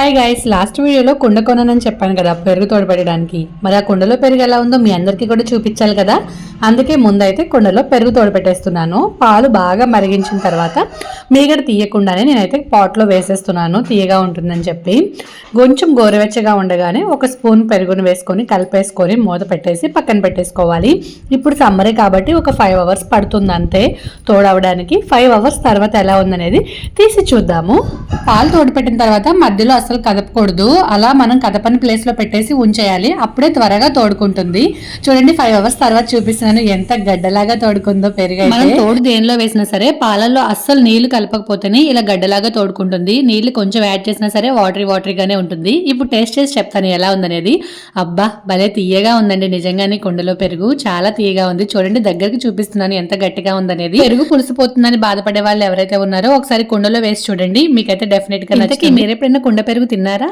Hi guys last వీడియోలో కుండ కొనని చెప్పాను కదా పెరుగు తోడపెట్టడానికి మరి ఆ కుండలో పెరుగు ఎలా ఉందో మీ అందరికీ కూడా చూపించాలి కదా? అందుకే ముందైతే కుండలో పెరుగు తోడపెట్టేస్తున్నాను. పాలు బాగా మరిగించిన తర్వాత మీగడ తీయకుండానే నేనైతే పాట్లో వేసేస్తున్నాను. తీయగా ఉంటుందని చెప్పి. కొంచెం గోరువెచ్చగా ఉండగానే ఒక స్పూన్ పెరుగును వేసుకొని కలిపేసుకొని మూత పెట్టేసి పక్కన పెట్టేసుకోవాలి. ఇప్పుడు సమ్మరే కాబట్టి ఒక ఫైవ్ అవర్స్ పడుతుంది అంతే. తోడవడానికి ఫైవ్ అవర్స్ తర్వాత ఎలా ఉందనేది తీసి చూద్దాము. పాలు తోడుపెట్టిన తర్వాత మధ్యలో అసలు కదపకూడదు. అలా మనం కదపని ప్లేస్లో పెట్టేసి ఉంచేయాలి. అప్పుడే త్వరగా తోడుకుంటుంది. చూడండి ఫైవ్ అవర్స్ తర్వాత చూపిస్తున్నాను ఎంత గడ్డలాగా తోడుకుందో పెరుగు మనం తోడు దేనిలో వేసినా సరే పాలల్లో అస్సలు నీళ్ళు కలపకపోతేనే ఇలా గడ్డలాగా తోడుకుంటుంది. నీళ్ళు కొంచెం యాడ్ చేసినా సరే వాటరీ వాటరీగానే ఉంటుంది. ఇప్పుడు టేస్ట్ చేసి చెప్తాను ఎలా ఉందనేది. అబ్బా భలే తీయగా ఉందండి నిజంగానే కుండలో పెరుగు. చాలా తీయగా ఉంది. చూడండి దగ్గరికి చూపిస్తున్నాను ఎంత గట్టిగా ఉందనేది. పెరుగు పులిసిపోతుందని బాధపడే వాళ్ళు ఎవరైతే ఉన్నారో ఒకసారి కుండలో వేసి చూడండి. మీకైతే డెఫినెట్గా మీరు ఎప్పుడైనా కుండ పెరుగు తిన్నారా?